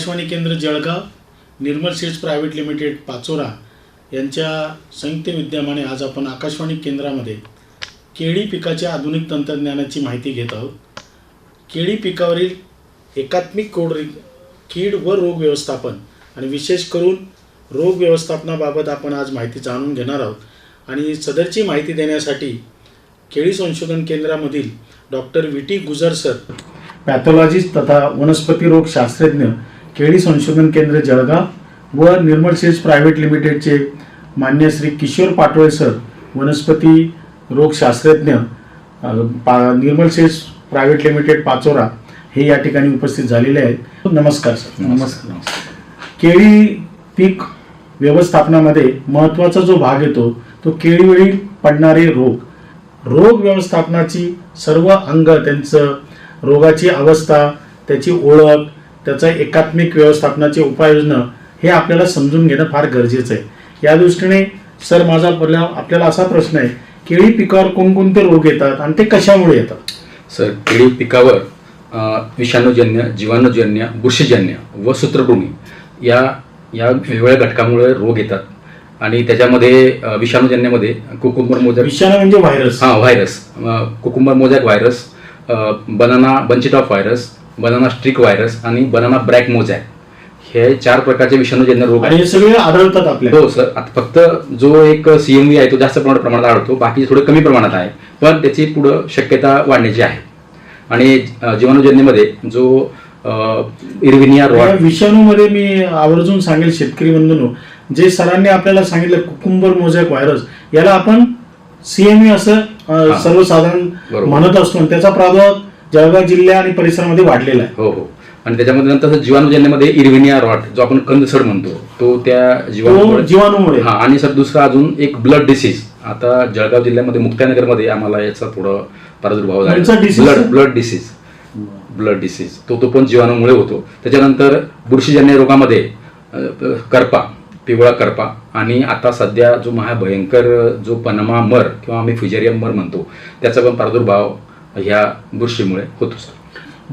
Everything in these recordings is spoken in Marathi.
आकाशवाणी केंद्र Jalgaon Nirmal seeds private limited Pachora यांच्या संयुक्त विद्यमाने आज आपण आकाशवाणी केंद्रामध्ये केळी पिकाच्या आधुनिक तंत्रज्ञानाची माहिती घेत आहोत. केळी पिकावरील एकात्मिक कोड कीड व रोग व्यवस्थापन आणि विशेष करून रोग व्यवस्थापनाबाबत आपण आज माहिती जाणून घेणार आहोत. आणि सदरची माहिती देण्यासाठी केळी संशोधन केंद्रामधील doctor V T Gujar sir pathologist तथा वनस्पती रोग शास्त्रज्ञ केळी संशोधन केंद्र जळगाव व निर्मल सीड्स प्रायव्हेट लिमिटेडचे मान्य श्री किशोर पाटोळे सर वनस्पती रोग शास्त्रज्ञ अ, पा Nirmal seeds private limited Pachora हे या ठिकाणी उपस्थित झालेले आहेत. नमस्कार सर. नमस्कार. केळी पीक व्यवस्थापनामध्ये महत्त्वाचा जो भाग येतो तो केळीवेळी पडणारे रोग. रोग व्यवस्थापनाची सर्व अंग त्यांचं रोगाची अवस्था त्याची ओळख त्याचं एकात्मिक व्यवस्थापनाची उपाययोजना हे आपल्याला समजून घेणं फार गरजेचं आहे. या दृष्टीने सर माझा पहिला आपल्याला असा प्रश्न आहे केळी पिकावर कोणकोणते रोग येतात आणि ते कशामुळे येतात? सर केळी पिकावर विषाणूजन्य जीवाणूजन्य बुरशीजन्य व सूत्रकृमी या या वेगवेगळ्या घटकामुळे रोग येतात. आणि त्याच्यामध्ये विषाणूजन्यामध्ये कुकुंबर मोजॅक विषाणू म्हणजे व्हायरस. हा virus. Cucumber mosaic virus banana bunchy top virus banana streak virus आणि बनाना ब्रॅक मोजॅक हे चार प्रकारचे विषाणूजन्य रोग आणि हे सगळे आढळतात आपल्याला. हो सर. आता फक्त जो एक सीएमव्ही आहे तो जास्त प्रमाणात प्रमाणात आढळतो. बाकी थोडं कमी प्रमाणात आहे. पण त्याची पुढं शक्यता वाढण्याची आहे. आणि जीवाणूजन्यमध्ये जो इरविनिया रॉड विषाणूमध्ये मी आवर्जून सांगेल शेतकरी बंधूंनो जे सरांनी आपल्याला सांगितलं कुकुंबर मोजॅक व्हायरस याला आपण सीएमई असं. सर्वसाधारण. म्हणत असतो. त्याचा प्रादुर्भाव जळगाव जिल्हा आणि परिसरामध्ये वाढलेला आहे. हो हो. आणि त्याच्यामध्ये नंतर जीवाणूजन्यामध्ये इरविनिया रॉट जो आपण कंदसड म्हणतो तो त्या तो जीवाणूमुळे. जीवाणूमुळे हा आणि सर दुसरा अजून एक ब्लड डिसीज आता जळगाव जिल्ह्यामध्ये मुक्तानगरमध्ये आम्हाला याचा थोडं प्रादुर्भाव झाला blood? Blood disease blood disease तो तो पण जीवाणूमुळे होतो. त्याच्यानंतर बुरशीजन्य रोगामध्ये करपा पिवळा करपा. आणि आता सध्या जो महाभयंकर जो पनमा मर किंवा आम्ही फिजेरियम मर म्हणतो त्याचा पण प्रादुर्भाव ह्या बुरशीमुळे होतो सर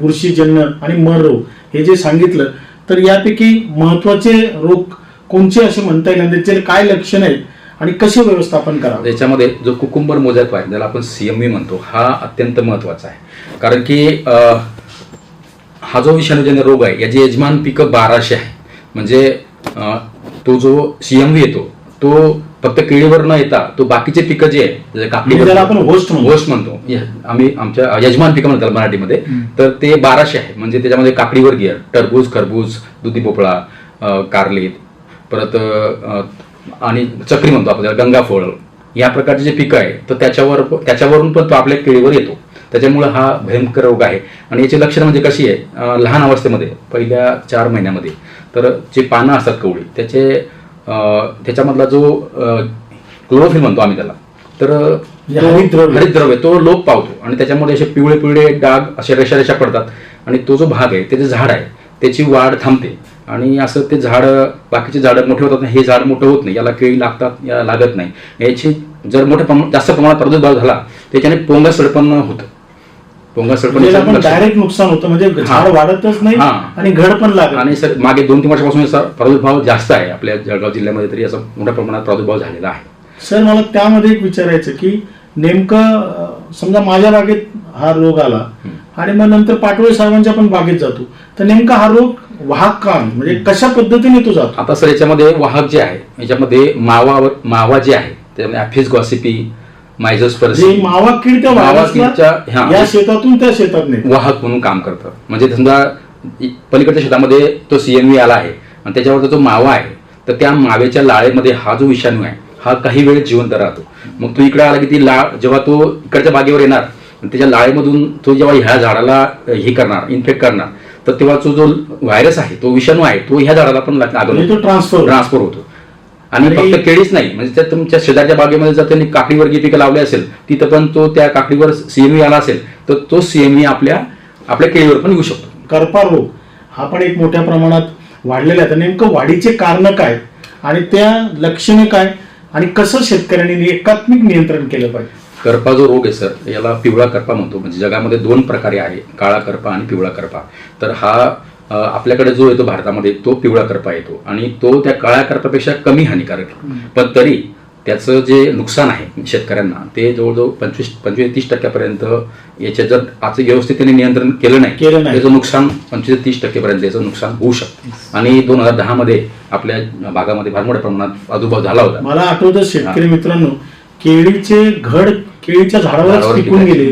बुरशीजन्य आणि मर रोग हे जे सांगितलं तर यापैकी महत्त्वाचे रोग कोणते असे म्हणता येईल? त्याचे काय लक्षण आहेत? आणि कसे व्यवस्थापन करावे? त्याच्यामध्ये जो कुकुंबर मोजॅक आहे ज्याला आपण सीएमव्ही म्हणतो हा अत्यंत महत्त्वाचा आहे. कारण की हा जो विषाणूजन्य रोग आहे याची यजमान पिकं बाराशे आहे. म्हणजे तो जो सीएमव्ही येतो तो फक्त केळीवर न येता तो बाकीचे पिकं जे आहे जसे म्हणजे आपण म्हणतो. होस्ट म्हणतो. य- आम्ही आमच्या यजमान पिकं म्हणतात मराठीमध्ये. तर ते बाराशे आहे. म्हणजे त्याच्यामध्ये काकडीवर गियर टरबूज खरबूज दुधी भोपळा अं, कारलीत परत आणि चक्री म्हणतो आपण त्याला गंगाफळ या प्रकारचे जे पिकं आहे तर त्याच्यावर त्याच्यावरून पण तो आपल्या केळीवर येतो. त्याच्यामुळे हा भयंकर रोग आहे. आणि याची लक्षणं म्हणजे कशी आहे लहान अवस्थेमध्ये पहिल्या चार महिन्यामध्ये. तर जे पानं असतात कवळी त्याचे त्याच्यामधला जो क्लोरोफिल म्हणतो आम्ही त्याला तर म्हणजे हरितद्रव्य. तो लोप पावतो. आणि त्याच्यामध्ये असे पिवळे पिवळे डाग असे रेषा रेषा पडतात. आणि तो जो भाग आहे ते जे झाड आहे त्याची वाढ थांबते. आणि असं ते झाड बाकीचे झाडं मोठे होतात हे झाड मोठं होत नाही. याला केळी लागतात या लागत नाही. याची जर मोठ्या प्रमाणात जास्त प्रमाणात प्रादुर्भाव झाला त्याच्याने पोंगा सडपण होतं पोंगा सडपण म्हणजे याचं आपण. डायरेक्ट नुकसान होतं म्हणजे झाड. वाढतच नाही. आणि घड पण लागत आणि सर मागे दोन तीन वर्षापासून याचा प्रादुर्भाव जास्त आहे. आपल्या जळगाव जिल्ह्यामध्ये तरी याचा मोठ्या प्रमाणात प्रादुर्भाव झालेला आहे. सर मला त्यामध्ये एक विचारायचं की नेमकं समजा माझ्या बागेत हा रोग आला आणि मग नंतर पाटोळे साहेबांच्या पण बागेत जातो. तर नेमका हा रोग वाहक का म्हणजे कशा पद्धतीने तो जातो? आता सर याच्यामध्ये वाहक जे आहे याच्यामध्ये मावा मावा जे आहे त्याच्यामध्ये ॲफिस गॉसिपी मायझोस्पर्सी जे मावा कीड त्या मावा. या शेतातून त्या शेतात नाही वाहक म्हणून काम करतं. म्हणजे समजा पलीकडच्या शेतामध्ये तो सीएमव्ही आला आहे आणि त्याच्यावरचा जो मावा आहे तर त्या मावेच्या लाळेमध्ये हा जो विषाणू आहे हा काही वेळ जिवंत राहतो. मग तो इकडे आला की ती लाळ जेव्हा तो इकडच्या बागेवर येणार त्याच्या लाळेमधून तो जेव्हा ह्या झाडाला हे करणार इन्फेक्ट करणार तर तेव्हा तो जो व्हायरस आहे तो विषाणू आहे तो ह्या झाडाला पण तो ट्रान्सफर ट्रान्सफर होतो. आणि फक्त केळीच नाही म्हणजे त्या तुमच्या शेजारच्या बागेमध्ये जर त्यांनी काकडीवर्गीय पिकं लावले असेल तिथं पण तो त्या काकडीवर सीएमई आला असेल तर तो सीएमई आपल्या आपल्या केळीवर पण येऊ शकतो. करपा रोग हा पण एक मोठ्या प्रमाणात वाढलेला आहे. तर नेमकं वाढीचे कारण काय? आणि त्या लक्षणे काय? आणि कसं शेतकऱ्यांनी एकात्मिक नियंत्रण केलं पाहिजे? करपा जो रोग आहे सर याला पिवळा करपा म्हणतो. म्हणजे जगामध्ये दोन प्रकारे आहे काळा करपा आणि पिवळा करपा. तर हा आपल्याकडे जो येतो भारतामध्ये तो पिवळा करपा येतो. आणि तो त्या काळ्या करपापेक्षा कमी हानिकारक पण तरी त्याचं जे नुकसान आहे शेतकऱ्यांना ते जवळजवळ पंचवीस पंचवीस तीस टक्क्यापर्यंत याच्या जर आज व्यवस्थितपणे नियंत्रण केलं नाही केलं नाही. त्याचं नुकसान पंचवीस ते तीस टक्केपर्यंत याचं नुकसान होऊ शकतं. आणि दोन हजार दहामध्ये आपल्या भागामध्ये फार मोठ्या प्रमाणात प्रादुर्भाव झाला होता. मला आठवतं शेतकरी मित्रांनो केळीचे घड केळीच्या झाडावरच पिकायचे. गेले.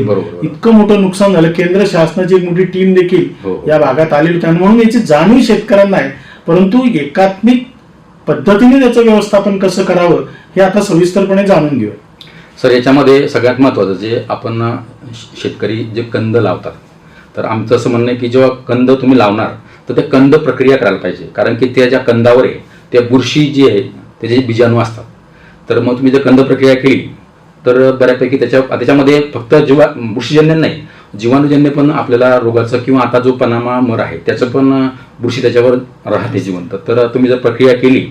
इतकं मोठं नुकसान झालं केंद्र शासनाची एक मोठी टीम देखील हो, हो. या भागात आलेली होती आणि म्हणून याची जाणीव शेतकऱ्यांना आहे परंतु एकात्मिक पद्धतीने त्याचं व्यवस्थापन कसं करावं हे आता सविस्तरपणे जाणून घेऊया सर याच्यामध्ये सगळ्यात महत्त्वाचं जे आपण शेतकरी जे कंद लावतात तर आमचं असं म्हणणं आहे की जेव्हा कंद तुम्ही लावणार तर ते कंद प्रक्रिया करायला पाहिजे कारण की त्या ज्या कंदावर आहे त्या बुरशी जी आहे त्याचे बीजाणू असतात तर मग तुम्ही जर कंद प्रक्रिया केली तर बऱ्यापैकी त्याच्या त्याच्यामध्ये फक्त जीवा बुरशीजन्य नाही जीवाणूजन्य पण आपल्याला रोगाचं किंवा आता जो पनामा मर आहे त्याचं पण बुरशी त्याच्यावर राहते जिवंत. तर तुम्ही जर प्रक्रिया केली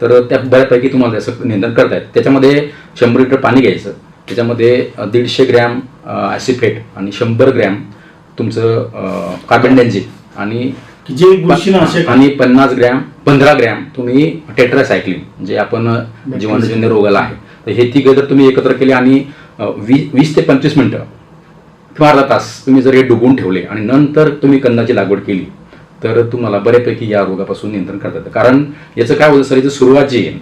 तर त्या बऱ्यापैकी तुम्हाला त्याचं नियंत्रण करता त्याच्यामध्ये शंभर लिटर पाणी घ्यायचं. त्याच्यामध्ये दीडशे ग्रॅम ॲसिफेट आणि शंभर ग्रॅम तुमचं कार्बन डेन्झिन आणि जे बुरशीनाशक आणि पन्नास ग्रॅम पंधरा ग्रॅम तुम्ही टेट्रासायक्लिन जे आपण अ, जीवाणूजन्य रोगाला आहे. तर हे तिघं जर तुम्ही एकत्र केले आणि वीस ते पंचवीस मिनटं किंवा अर्धा तास तुम्ही जर हे डुबवून ठेवले आणि नंतर तुम्ही कंदाची लागवड केली तर तुम्हाला बऱ्यापैकी या रोगापासून नियंत्रण करता येतं. कारण याचं काय होतं सर याची सुरुवात जी आहे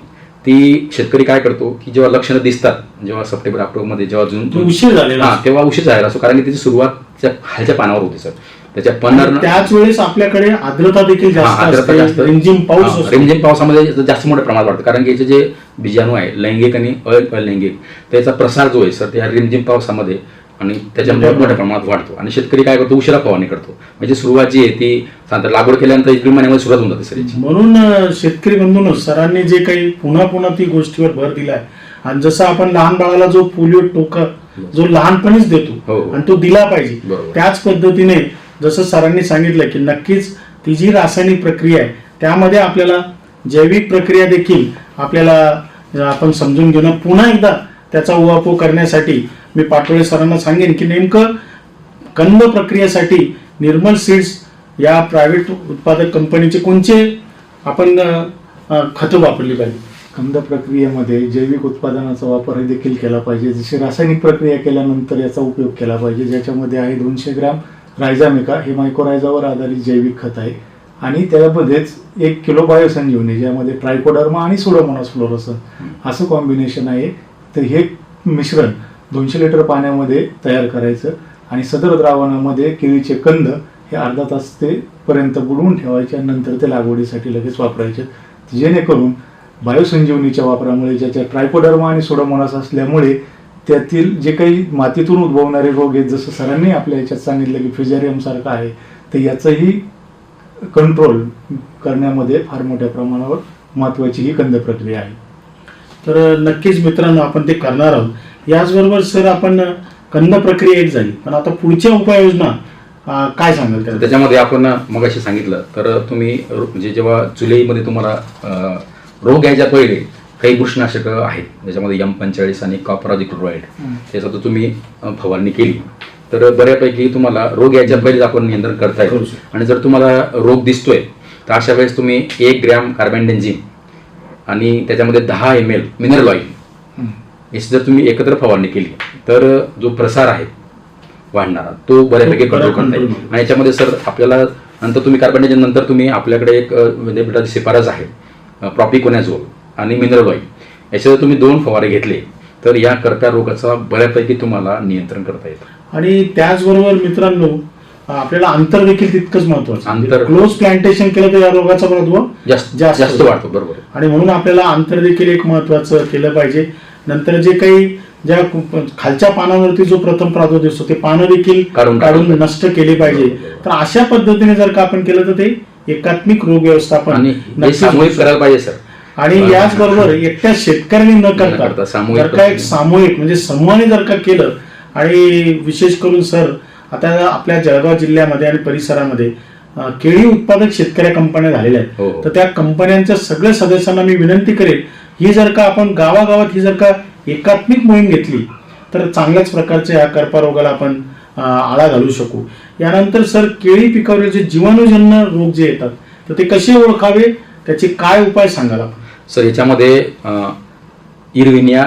ती शेतकरी काय करतो की जेव्हा लक्षणं दिसतात जेव्हा सप्टेंबर ऑक्टोबरमध्ये जेव्हा जून उशीर झालेला. तेव्हा उशीर झालेला असतो. कारण की त्याची सुरुवात त्या खालच्या पानावर होती सर. त्याच्या पन्नार त्याच वेळेस आपल्याकडे आर्द्रता देखील हा, जास्त जास्त- रिमझिम पाऊस हा, रिमझिम पावसामध्ये जास्त मोठ्या प्रमाणात वाढतं. कारण की याचे जे बीजाणू आहे लैंगिक आणि अलैंगिक त्याचा प्रसार जो आहे सर त्या रिमझिम पावसामध्ये आणि त्याच्यामुळे. मोठ्या प्रमाणात वाढतो. आणि शेतकरी काय करतो? उशिरा फवारणी करतो. म्हणजे सुरुवात जी आहे ती साधारण लागवड केल्यानंतर एप्रिल महिन्यामध्ये सुरुवात होऊन जाते सर म्हणून शेतकरी बंधून सरांनी जे काही पुन्हा पुन्हा ती गोष्टीवर भर दिलाय. आणि जसं आपण लहान बाळाला जो पोलिओ टोका जो लहानपणीच हो, देतो हो. आणि तो दिला पाहिजे. त्याच पद्धतीने जसं सरांनी सांगितलं की नक्कीच ती जी रासायनिक प्रक्रिया आहे त्यामध्ये आपल्याला जैविक प्रक्रिया देखील आपल्याला आपण समजून घेणं पुन्हा एकदा त्याचा उहापोह करण्यासाठी मी पाटोळे सरांना सांगेन की नेमकं कंद प्रक्रियेसाठी निर्मल सीड्स या प्रायव्हेट उत्पादक कंपनीचे कोणचे आपण खतं वापरली पाहिजे? कंद प्रक्रियेमध्ये जैविक उत्पादनाचा वापर देखील केला पाहिजे. जशी रासायनिक प्रक्रिया केल्यानंतर याचा उपयोग केला पाहिजे. ज्याच्यामध्ये आहे दोनशे ग्रॅम रायझामिका हे मायक्रोरायझावर आधारित जैविक खत आहे. आणि त्यामध्येच एक किलो बायोसंजीवनी ज्यामध्ये ट्रायकोडर्मा आणि सुडोमोनास फ्लोरोसन असं कॉम्बिनेशन आहे. तर हे मिश्रण दोनशे लिटर पाण्यामध्ये तयार करायचं आणि सदर द्रावणामध्ये केळीचे कंद हे अर्धा तास ते पर्यंत बुडवून ठेवायचे आणि नंतर ते लागवडीसाठी लगेच वापरायचे. जेणेकरून बायोसंजीवनीच्या वापरामुळे ज्याच्या ट्रायकोडर्मा आणि सोडोमोनास असल्यामुळे त्यातील जे काही मातीतून उद्भवणारे रोग आहेत जसं सरांनी आपल्या याच्यात सांगितलं की फिजेरियम सारखं आहे तर याचंही कंट्रोल करण्यामध्ये फार मोठ्या प्रमाणावर महत्वाची ही कंद प्रक्रिया आहे. तर नक्कीच मित्रांनो आपण ते करणार आहोत. याचबरोबर सर आपण कंद प्रक्रिया एक झाली. पण आता पुढच्या उपाययोजना काय सांगाल तर त्याला त्याच्यामध्ये आपण मगाशी सांगितलं. तर तुम्ही रो- म्हणजे जेव्हा जुलैमध्ये तुम्हाला रोग यायच्या पहिले काही बुरशीनाशकं आहेत. ज्याच्यामध्ये एम पंचेचाळीस आणि कॉपराजिक्लोराईड त्याचा तर तुम्ही फवारणी केली. तर बऱ्यापैकी तुम्हाला रोग यायच्या पहिलेच आपण नियंत्रण करता शकतो. आणि जर तुम्हाला रोग दिसतोय तर अशा वेळेस तुम्ही एक ग्रॅम कार्बन डेन्झिम आणि त्याच्यामध्ये दहा एम एल मिनरल ऑइल. याची जर तुम्ही एकत्र फवारणी केली तर जो प्रसार आहे वाढणारा तो बऱ्यापैकी कंट्रोल करता. येईल. आणि याच्यामध्ये सर आपल्याला नंतर तुम्ही कार्बन नंतर तुम्ही आपल्याकडे एक विद्यापीठाची शिफारस आहे प्रॉपिकोनॅझोल. आणि मिनरल ऑइल याचे जर तुम्ही दोन फवारे घेतले तर या करप्या रोगाचा बऱ्यापैकी तुम्हाला नियंत्रण करता येतं. आणि त्याचबरोबर मित्रांनो आपल्याला अंतर देखील तितकंच महत्वाचं अंतर- क्लोज प्लांटेशन केलं तर या रोगाचा प्रादुर्भाव जास्त जास्त. वाढतो बरोबर. आणि म्हणून आपल्याला अंतर देखील एक महत्वाचं केलं पाहिजे. नंतर जे काही ज्या खालच्या पानावरती जो प्रथम प्रादुर्भाव दिसतो ते पानं देखील काढून. नष्ट केली पाहिजे. तर अशा पद्धतीने जर का आपण केलं तर ते एकात्मिक रोग व्यवस्थापन करायला पाहिजे सर. आणि याचबरोबर एकट्या शेतकऱ्यांनी न करता जर का एक. सामूहिक म्हणजे समूहाने जर का केलं आणि विशेष करून सर आता आपल्या जळगाव जिल्ह्यामध्ये आणि परिसरामध्ये केळी उत्पादक शेतकऱ्या कंपन्या झालेल्या हो, आहेत. हो. तर त्या कंपन्यांच्या सगळ्या सदस्यांना मी विनंती करेन ही जर का आपण गावागावात ही जर का एकात्मिक मोहीम घेतली तर चांगल्याच प्रकारच्या या कर्पारोगाला आपण आळा घालू शकू. यानंतर सर केळी पिकावर जे जीवाणूजन्य रोग जे येतात तर ते कसे ओळखावे? त्याचे काय उपाय सांगाल आपण? सर याच्यामध्ये इरविनिया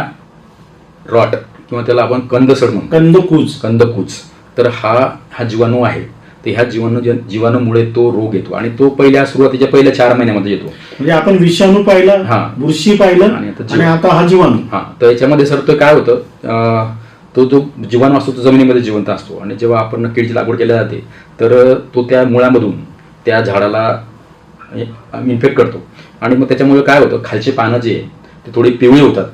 रॉट किंवा त्याला आपण कंदसड म्हणतो. कंदकूज. कंदकूच तर हा हा जीवाणू आहे. तर ह्या जीवाणू जीवाणूमुळे तो रोग येतो आणि तो पहिल्या सुरुवातीच्या पहिल्या चार महिन्यामध्ये येतो. म्हणजे आपण विषाणू पाहिला हा. बुरशी पाहिलं आणि आता हा जीवाणू. हा. तर याच्यामध्ये सर तो काय होतं तो जो जीवाणू असतो तो जमिनीमध्ये जिवंत असतो. आणि जेव्हा आपण केळीची लागवड केली जाते तर तो त्या मुळामधून त्या झाडाला इन्फेक्ट करतो. आणि मग त्याच्यामुळे काय होतं खालचे पानं जे आहे ते थोडी पिवळी होतात.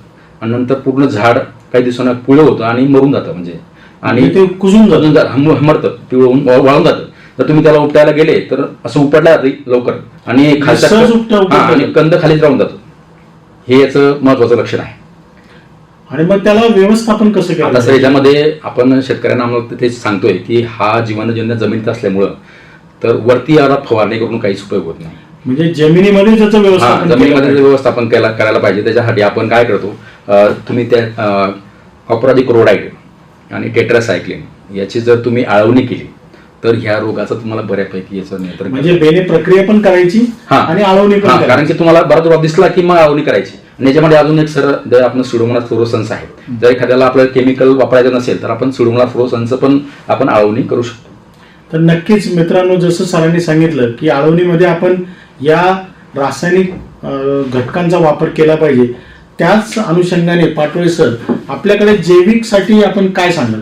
आणि नंतर पूर्ण झाड काही दिवसांना पिवळं होतं आणि मरून जातं म्हणजे. आणि ते कुजून जातं. मरतं पिवळून वाळून जातं. जर तुम्ही त्याला उपटायला गेले तर असं उपटला लवकर. आणि खालचा जातं. कंद खालीच राहून जातो. हे याचं महत्वाचं लक्षण आहे. आणि मग त्याला व्यवस्थापन कसं करायचं? सर याच्यामध्ये आपण शेतकऱ्यांना आम्हाला ते सांगतोय की हा जीवाणूजन्य जमिनीत असल्यामुळं तर वरती याला फवारणी करून काहीच उपयोग होत नाही. म्हणजे जमिनीमध्ये त्याचं व्यवस्थापन जमिनीमध्ये. व्यवस्थापन केला करायला पाहिजे. त्याच्यासाठी आपण काय करतो? तुम्ही त्या ऑपराजिक क्लोराईड आणि टेट्रासायक्लिन याची जर तुम्ही आळवणी केली तर ह्या रोगाचं तुम्हाला बऱ्यापैकी याचं नियंत्रण म्हणजे बेने प्रक्रिया पण करायची हा. आणि आळवणी पण कारण की तुम्हाला बराच रोग दिसला की मग आळवणी करायची. आणि याच्यामध्ये अजून एक सर जर आपण सुडोमोनास फ्लोरोसन्स आहे जर एखाद्याला आपल्याला केमिकल वापरायचं नसेल तर आपण सुडोमोनास फ्लोरोसन्सचं पण आपण आळवणी करू शकतो. तर नक्कीच मित्रांनो जसं सरांनी सांगितलं की आळवणीमध्ये आपण या रासायनिक घटकांचा वापर केला पाहिजे. त्याच अनुषंगाने पाटोळे सर आपल्याकडे जैविकसाठी आपण काय सांगाल?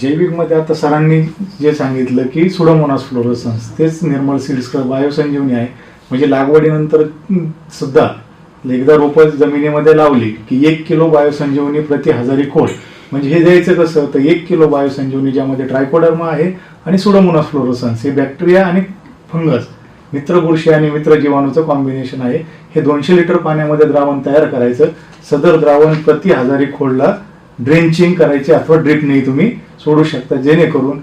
जैविकमध्ये आता सरांनी जे सांगितलं की सुडोमोनास फ्लोरोसन्स तेच निर्मल सीड्स बायोसंजीवनी आहे. म्हणजे लागवडीनंतर सुद्धा एकदा रोपं जमिनीमध्ये लावली की एक किलो बायोसंजीवनी प्रति हजारी खोड म्हणजे हे द्यायचं कसं? तर एक किलो बायोसंजीवनी ज्यामध्ये ट्रायकोडर्मा आहे आणि सुडोमोनास फ्लोरोसन्स हे बॅक्टेरिया आणि फंगस. मित्र बुरशी आणि मित्र जीवाणूचं कॉम्बिनेशन आहे. हे दोनशे लिटर पाण्यामध्ये द्रावण तयार करायचं. सदर द्रावण प्रति हजारी खोडला ड्रेंचिंग करायचे अथवा ड्रिपने तुम्ही सोडू शकता. जेणेकरून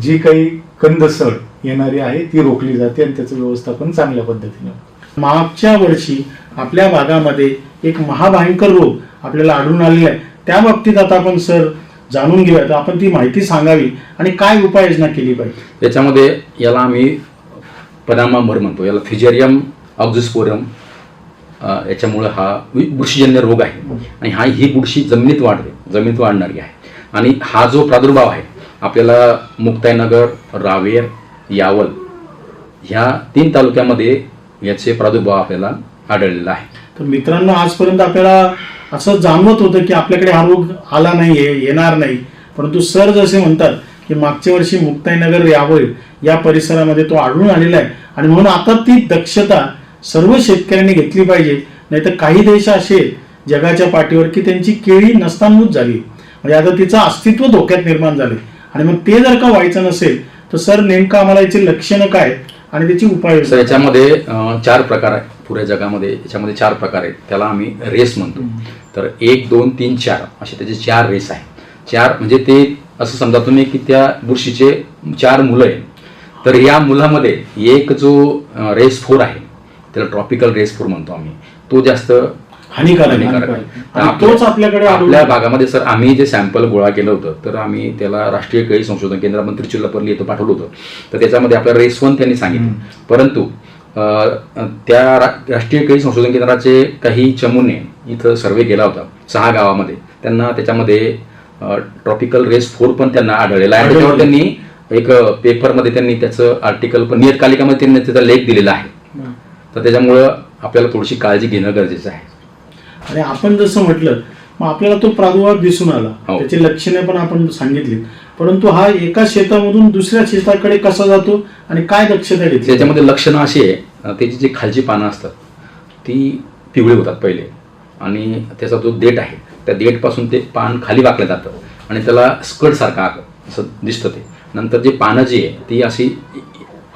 जी काही कंदसड येणारी आहे ती रोखली जाते आणि त्याचं व्यवस्थापन चांगल्या पद्धतीने. मागच्या वर्षी आपल्या भागामध्ये एक महाभयंकर रोग आपल्याला आढळून आलेला आहे. त्या बाबतीत आता आपण सर जाणून घेऊया तर आपण ती माहिती सांगावी आणि काय उपाययोजना केली पाहिजे? याच्यामध्ये याला आम्ही पनामा मर म्हणतो. याला फिजेरियम ऑक्झिस्पोरम याच्यामुळं हा बुरशीजन्य रोग आहे. आणि हा ही बुरशी जमिनीत वाढते. जमिनीत वाढणारी आहे. आणि हा जो प्रादुर्भाव आहे आपल्याला मुक्ताईनगर रावेर यावल ह्या तीन तालुक्यामध्ये याचे प्रादुर्भाव आपल्याला आढळलेला आहे. तर मित्रांनो आजपर्यंत आपल्याला असं जाणवत होतं की आपल्याकडे हा रोग आला नाही आहे येणार नाही. परंतु सर जसे म्हणतात की मागच्या वर्षी मुक्ताईनगर यावळ या परिसरामध्ये तो आढळून आलेला आहे. आणि म्हणून आता ती दक्षता सर्व शेतकऱ्यांनी घेतली पाहिजे. नाहीतर काही देश असे जगाच्या पाठीवर की त्यांची केळी नसतानभूत झाली. म्हणजे आता तिचं अस्तित्व धोक्यात निर्माण झाले आणि मग ते जर का व्हायचं नसेल तर सर नेमकं आम्हाला याची लक्षणं काय आणि त्याची तर उपाययोजना याच्यामध्ये चार प्रकार आहेत पुऱ्या जगामध्ये. याच्यामध्ये चार प्रकार आहेत. त्याला आम्ही रेस म्हणतो. तर एक दोन तीन चार असे त्याचे चार रेस आहेत. चार म्हणजे ते असं समजा तुम्ही की त्या बुरशीचे चार मुलं आहे तर या मुलामध्ये एक जो रेस फोर आहे त्याला ट्रॉपिकल रेस फोर म्हणतो आम्ही तो जास्त हानिकारक आहे. आपल्या- तोच आपल्याकडे आपल्या. भागामध्ये सर आम्ही जे सॅम्पल गोळा केलं होतं तर आम्ही त्याला राष्ट्रीय केळी संशोधन केंद्रामध्ये त्रिचुल्लापल्ली इथं पाठवलं होतं तर त्याच्यामध्ये आपलं रेस वन त्यांनी सांगितलं परंतु त्या राष्ट्रीय केळी संशोधन केंद्राचे काही चमुने इथं सर्वे केला होता सहा गावामध्ये त्यांना त्याच्यामध्ये ट्रॉपिकल रेस फोर पण त्यांना आढळलेला आहे. त्याच्यावर. त्यांनी एक पेपरमध्ये त्यांनी त्याचं आर्टिकल पण नियतकालिकामध्ये त्यांनी त्याचा लेख दिलेला आहे. तर त्याच्यामुळं आपल्याला थोडीशी काळजी घेणं गरजेचं आहे. आणि आपण जसं म्हटलं मग आपल्याला तो प्रादुर्भाव दिसून आला. हो. त्याची लक्षणे पण आपण सांगितली. परंतु हा एका शेतामधून दुसऱ्या शेताकडे कसा जातो आणि काय दक्षता घेतली त्याच्यामध्ये लक्षणं अशी आहे त्याची जी खालची पानं असतात ती पिवळी होतात पहिले. आणि त्याचा जो देठ आहे त्या देठपासून ते पान खाली वाकलं जातं आणि त्याला स्कर्टसारखा असं दिसतं ते. नंतर जी पानं जी आहे ती अशी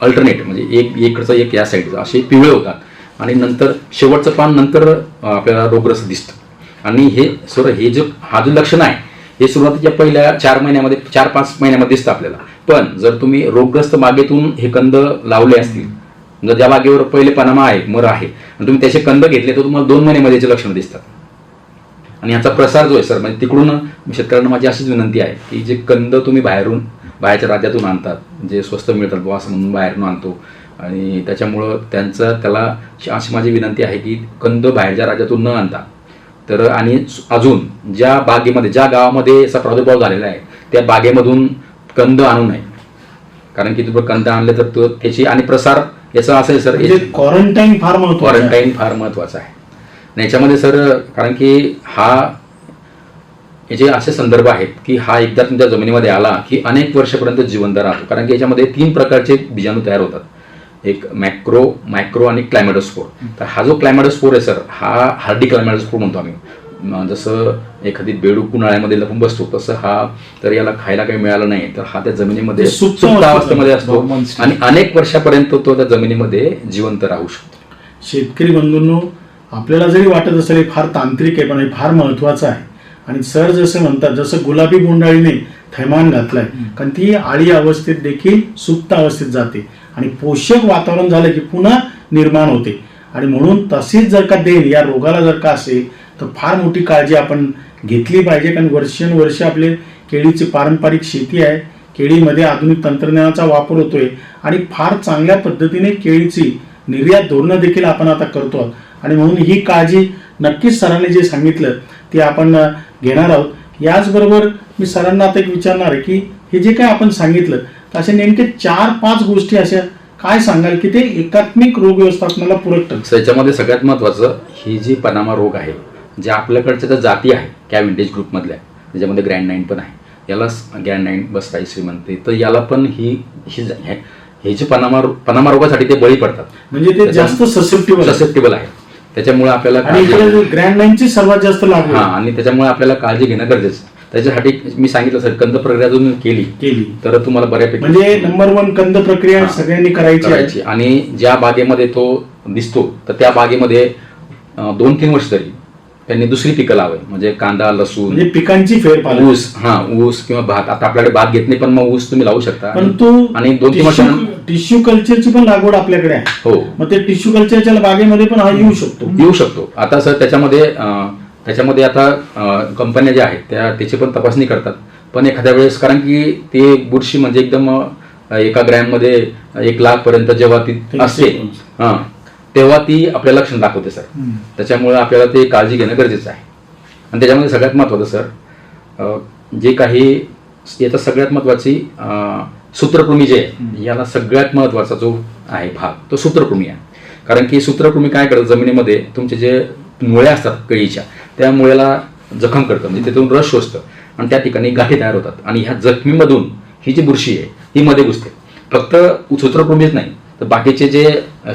अल्टरनेट म्हणजे एक इकडचं एक या साईडचं असे पिवळे होतात. आणि नंतर शेवटचं पान नंतर आपल्याला रोगरस दिसतं. आणि हे सर हे जो हा जो लक्षण आहे हे सुरुवातीच्या पहिल्या चार महिन्यामध्ये चार पाच महिन्यामध्ये दिसतं आपल्याला. पण जर तुम्ही रोगग्रस्त बागेतून हे कंद लावले असतील जर ज्या बागेवर पहिले पनामा आहे मर आहे आणि तुम्ही त्याचे कंद घेतले तर तुम्हाला दोन महिन्यामध्ये याचे लक्षणं दिसतात. आणि याचा प्रसार जो आहे सर म्हणजे तिकडून शेतकऱ्यांना माझी अशीच विनंती आहे की जे कंद तुम्ही बाहेरून बाहेरच्या राज्यातून आणतात जे स्वस्त मिळतात बुवा असं म्हणून बाहेरून आणतो. आणि त्याच्यामुळं त्यांचं त्याला अशी माझी विनंती आहे की कंद बाहेरच्या राज्यातून न आणता तर आणि अजून ज्या बागेमध्ये ज्या गावामध्ये याचा प्रादुर्भाव झालेला आहे त्या बागेमधून कंद आणू नये. कारण की तुम्ही कंद आणले तर तो त्याची आणि प्रसार याचा असं आहे सर म्हणजे क्वारंटाईन फार महत्वाचं आहे. क्वारंटाईन फार महत्वाचं आहे. याच्यामध्ये सर कारण की हा याचे असे संदर्भ आहेत की हा एकदा तुमच्या जमिनीमध्ये आला की अनेक वर्षापर्यंत जिवंत राहतो. कारण की याच्यामध्ये तीन प्रकारचे बीजाणू तयार होतात. एक मॅक्रो मायक्रो आणि क्लायमॅडोस्पोर तर हा जो क्लायमॅडोस्पोर आहे सर हा हार्डी क्लायमॅडोस्पोर म्हणतो आम्ही. जसं एखादी बेडूक उन्हाळ्यामध्ये लपून बसतो तसं हा तर याला खायला काही मिळालं नाही तर हा त्या जमिनीमध्ये अवस्थेमध्ये असतो. आणि अनेक वर्षापर्यंत तो त्या जमिनीमध्ये जिवंत राहू शकतो. शेतकरी बंधूंनो आपल्याला जरी वाटत असेल हे फार तांत्रिक आहे पण हे फार महत्वाचं आहे. आणि सर जसं म्हणतात जसं गुलाबी बोंडाळीने थैमान घातलाय कारण ती आळी अवस्थेत देखील सुप्त अवस्थेत जाते. आणि पोषक वातावरण झालं की पुन्हा निर्माण होते. आणि म्हणून तशीच जर का देण या रोगाला जर का असेल तर फार मोठी काळजी आपण घेतली पाहिजे. कारण वर्षानुवर्ष आपले केळीची पारंपरिक शेती आहे. केळीमध्ये आधुनिक तंत्रज्ञानाचा वापर होतोय. आणि फार चांगल्या पद्धतीने केळीची निर्यात धोरणं देखील आपण आता करतो आहोत. आणि म्हणून ही काळजी नक्कीच सरांनी जे सांगितलं ते आपण घेणार आहोत. याचबरोबर मी सरांना आता एक विचारणार आहे की हे जे काय आपण सांगितलं तर असे नेमके चार पाच गोष्टी अशा काय सांगाल की ते एकात्मिक रोग व्यवस्थापनाला पूरक ठरतं सो याच्यामध्ये सगळ्यात महत्त्वाचं ही जी पनामा रोग आहे ज्या आपल्याकडच्या ज्या जाती आहे विंटेज ग्रुपमधल्या त्याच्यामध्ये ग्रँड नाईन पण आहे. याला ग्रँड नाईन बसताई श्रीमंती तर याला पण ही ही ज- हे- जे पनामा पनामा रोगासाठी ते बळी पडतात. म्हणजे ते जास्त ससेप्टिबल ससेप्टेबल आहे त्याच्यामुळे आपल्याला ग्रँड लाईनची सर्वात जास्त लागू हा आणि त्याच्यामुळे आपल्याला काळजी घेणं गरजेचं. त्याच्यासाठी मी सांगितलं सर कंद प्रक्रिया तुम्ही केली केली तर तुम्हाला बऱ्यापैकी म्हणजे नंबर वन कंद प्रक्रिया. सगळ्यांनी करायची आणि ज्या बागेमध्ये तो दिसतो तर त्या बागेमध्ये दोन तीन वर्ष तरी त्यांनी दुसरी पिकं लावावी म्हणजे कांदा लसूण म्हणजे पिकांची फेरपालट ऊस हा ऊस किंवा भात. आता आपल्याकडे भात घेत नाही पण मग ऊस तुम्ही लावू शकता. परंतु आणि दोन तीन वर्षांनंतर टिश्यू कल्चरची पण लागवड आपल्याकडे आहे. हो. मग ते टिश्यू कल्चरच्या बागेमध्ये पण हा येऊ शकतो. येऊ शकतो. आता सर त्याच्यामध्ये अं, त्याच्यामध्ये आता अं, कंपन्या ज्या आहेत त्या त्याची पण तपासणी करतात. पण एखाद्या वेळेस कारण की ते बुरशी म्हणजे एकदम अं, एका ग्रॅममध्ये एक लाख पर्यंत जेव्हा ती ते असते ते- हा तेव्हा ती आपल्याला लक्षण दाखवते सर. त्याच्यामुळे आपल्याला ते काळजी घेणं गरजेचं आहे. आणि त्याच्यामध्ये सगळ्यात महत्त्वाचं सर जे काही याचा सगळ्यात महत्त्वाची सूत्रकृमी जे आहे याला सगळ्यात महत्त्वाचा जो आहे भाग तो सूत्रकृमी आहे. कारण की सूत्रकृमी काय करतं? जमिनीमध्ये तुमचे जे मुळे असतात केळीच्या त्या मुळ्याला जखम करतं म्हणजे तिथून रस शोषतं. आणि त्या ठिकाणी गाठी तयार होतात. आणि ह्या जखमीमधून ही जी बुरशी आहे ही मध्ये घुसते. फक्त सूत्रकृमीच नाही तर बाकीचे जे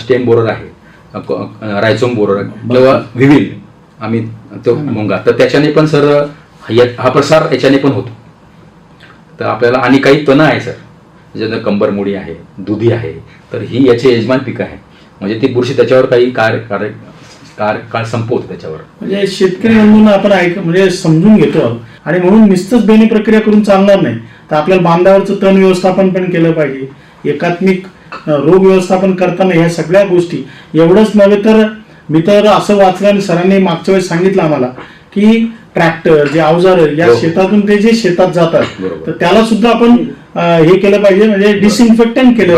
स्टेम बोरर आहे रायझोम बोरर किंवा विविल आम्ही तो मुंगा. तर त्याच्याने पण सर हा प्रसार याच्याने पण होतो. तर आपल्याला आणि काही तण आहे सर. ज्यानं कंबरमुडी आहे दुधी आहे तर ही याची यजमान पिकं आहे म्हणजे ती बुरशी त्याच्यावर काही कार्य कार्य कार्य काळ संपवतो त्याच्यावर. म्हणजे शेतकरी बंधूंना आपण ऐक म्हणजे समजून घेतो. आणि म्हणून नुसतंच बेणी प्रक्रिया करून चालणार नाही. तर आपल्याला बांधावरचं तण व्यवस्थापन पण केलं पाहिजे. एकात्मिक रोग व्यवस्थापन करताना ह्या सगळ्या गोष्टी. एवढंच नव्हे तर मी तर असं वाचलं आणि सरांनी मागच्या वेळेस सांगितलं आम्हाला की ट्रॅक्टर जे अवजार या. शेतातून ते जे शेतात जातात. तर त्याला सुद्धा आपण हे केलं पाहिजे म्हणजे डिसइन्फेक्टंट केलं.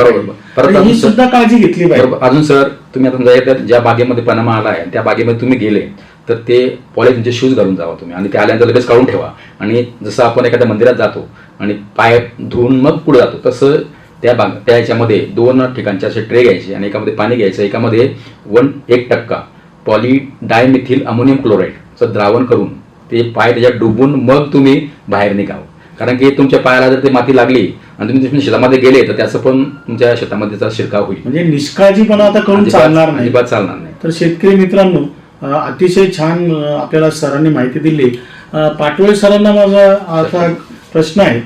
पाहिजे. ही सुद्धा काळजी घेतली पाहिजे. अजून सर तुम्ही आता ज्या बागेमध्ये पनामा आला आहे त्या बागेमध्ये तुम्ही गेले तर ते पॉलिथिनचे शूज घालून जावा तुम्ही. आणि ते आल्यानंतर लगेच काढून ठेवा. आणि जसं आपण एखाद्या मंदिरात जातो आणि पाय धुवून मग पुढे जातो तसं त्या बाग त्या ह्याच्यामध्ये दोन ठिकाणचे असे ट्रे घ्यायचे आणि एकामध्ये पाणी घ्यायचं. एकामध्ये वन एक टक्का पॉली डायमिथिल अमोनियम क्लोराईडचं द्रावण करून ते पाय त्याच्यात डुबून मग तुम्ही बाहेर निघावं. कारण की तुमच्या पायाला जर ते माती लागली आणि तुम्ही तुमच्या शेतामध्ये गेले तर त्याचं पण तुमच्या शेतामध्ये त्याचा शिरकाव होईल. म्हणजे निष्काळजीपणा आता करून चालणार नाही. अजिबात चालणार नाही. तर शेतकरी मित्रांनो अतिशय छान आपल्याला सरांनी माहिती दिली. पाटोळे सरांना माझा आता प्रश्न आहे.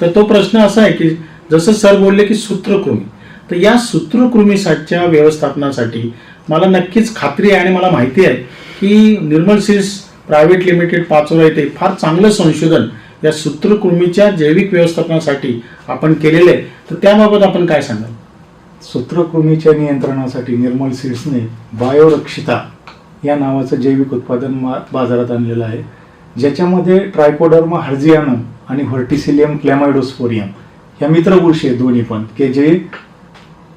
तर तो प्रश्न असा आहे की जसं सर बोलले की सूत्रकृमी तर या सूत्रकृमीसाठीच्या व्यवस्थापनासाठी मला नक्कीच खात्री आहे आणि मला माहिती आहे की Nirmal seeds private limited Pachora येथे फार चांगलं संशोधन या सूत्रकृमीच्या जैविक व्यवस्थापनासाठी आपण केलेलं आहे. तर त्याबाबत आपण काय सांगाल? सूत्रकृमीच्या नियंत्रणासाठी निर्मल सीड्सने बायोरक्षिता या नावाचं जैविक उत्पादन बाजारात आणलेलं आहे. ज्याच्यामध्ये ट्रायकोडर्मा हर्जियानम आणि व्हर्टिसिलियम क्लॅमायडोस्पोरियम ह्या मित्र बुरशी आहेत दोन्ही पण की जे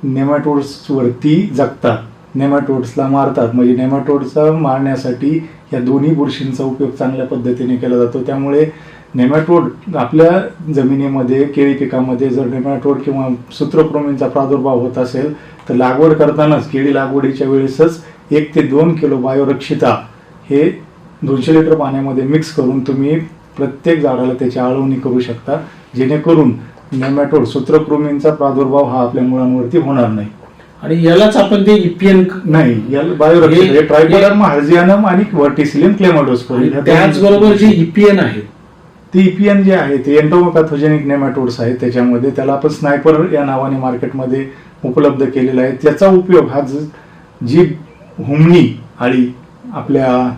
नेमॅटोड्सवरती जगतात नेमॅटोड्सला मारतात. म्हणजे नेमॅटोड्सचा मारण्यासाठी या दोन्ही बुरशींचा उपयोग चांगल्या पद्धतीने केला जातो. त्यामुळे नेमॅटोड आपल्या जमिनीमध्ये केळी पिकामध्ये जर नेमॅटोड किंवा सूत्रकृमींचा प्रादुर्भाव होत असेल तर लागवड करतानाच केळी लागवडीच्या वेळेसच एक ते दोन किलो बायोरक्षिता हे दोनशे लिटर पाण्यामध्ये मिक्स करून तुम्ही प्रत्येक झाडाला त्याची आळवणी करू शकता. जेणेकरून नेमॅटोड सूत्रकृमींचा प्रादुर्भाव हा आपल्या मुळांवरती होणार नाही. आणि यालाच आपण ते E ईपीएन नाही याला हे- ट्रायकोडर्मा हार्जियानम आणि व्हर्टिसिलियम क्लेमोडोस्पोरियम त्याचबरोबर जे ईपीएन आहे. ती ईपीएन जे आहे ते एन्टोमोपॅथोजेनिक नेमॅटोड्स आहेत त्याच्यामध्ये त्याला आपण स्नायपर या नावाने मार्केटमध्ये उपलब्ध केलेला आहे. त्याचा उपयोग हा ज- जी हुमणी आळी आपल्या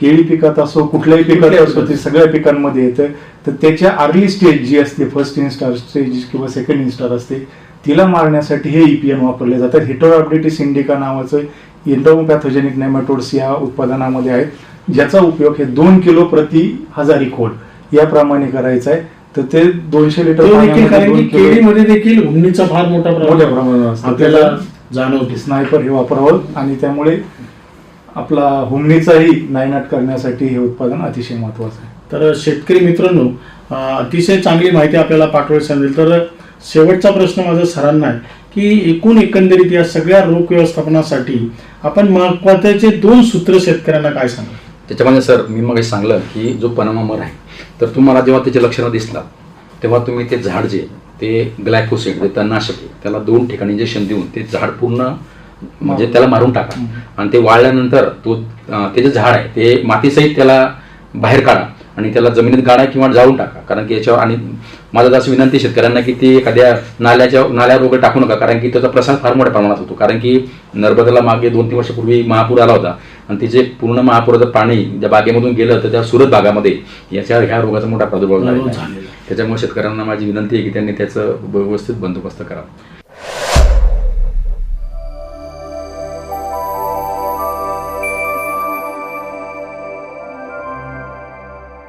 केळी पिकात असो कुठल्याही पिकात असो ते. सगळ्या पिकांमध्ये येतं तर त्याच्या अर्ली स्टेज जी असते फर्स्ट इन्स्टार स्टेज किंवा सेकंड इन्स्टार असते तिला मारण्यासाठी हे ईपीएन वापरले जातात हिटोरॉब्डिटिस इंडिका नावाचं एन्टोमोपॅथोजेनिक नेमॅटोड्स या उत्पादनामध्ये आहेत ज्याचा उपयोग हे दोन किलो प्रति हजारी खोड याप्रमाणे करायचा आहे तर ते दोनशे लिटर केळीमध्ये देखील फार मोठा मोठ्या प्रमाण प्रमाणात. आपल्याला जाणवते स्नायपर हे वापरावं आणि त्यामुळे आपला हुमणीचाही नायनाट करण्यासाठी हे उत्पादन अतिशय महत्वाचं आहे. तर शेतकरी मित्रांनो अतिशय चांगली माहिती आपल्याला पाठवायची सांगेल तर शेवटचा प्रश्न माझा सरांना आहे की एकूण एकंदरीत या सगळ्या रोग व्यवस्थापनासाठी आपण महत्त्वाचे दोन सूत्र शेतकऱ्यांना काय सांगा त्याच्यामध्ये सर मी मग सांगलं की जो पनामा मर आहे तर तुम्हाला जेव्हा त्याचे लक्षणं दिसतात तेव्हा तुम्ही ते झाड जे ते ग्लायकोसिड जे तणनाशक आहे त्याला दोन ठिकाणी इंजेक्शन देऊन ते झाड पूर्ण म्हणजे त्याला मारून टाका. आणि ते वाळल्यानंतर तो ते जे झाड आहे ते मातीसहित त्याला बाहेर काढा आणि त्याला जमिनीत गाडा किंवा जाळून टाका. कारण की याच्यावर आणि माझं तर असं विनंती शेतकऱ्यांना की ते एखाद्या नाल्याच्या नाल्यावर वगैरे टाकू नका. कारण की त्याचा प्रसार फार मोठ्या प्रमाणात होतो. कारण की नर्मदाला मागे दोन तीन वर्षापूर्वी महापूर आला होता. आणि तिचे पूर्ण महापुराचं पाणी ज्या बागेमधून गेलं तर त्या सुरत भागामध्ये याच्या ह्या रोगाचा मोठा प्रादुर्भाव आहे. त्याच्यामुळे शेतकऱ्यांना माझी विनंती आहे की त्यांनी त्याचं व्यवस्थित बंदोबस्त करावा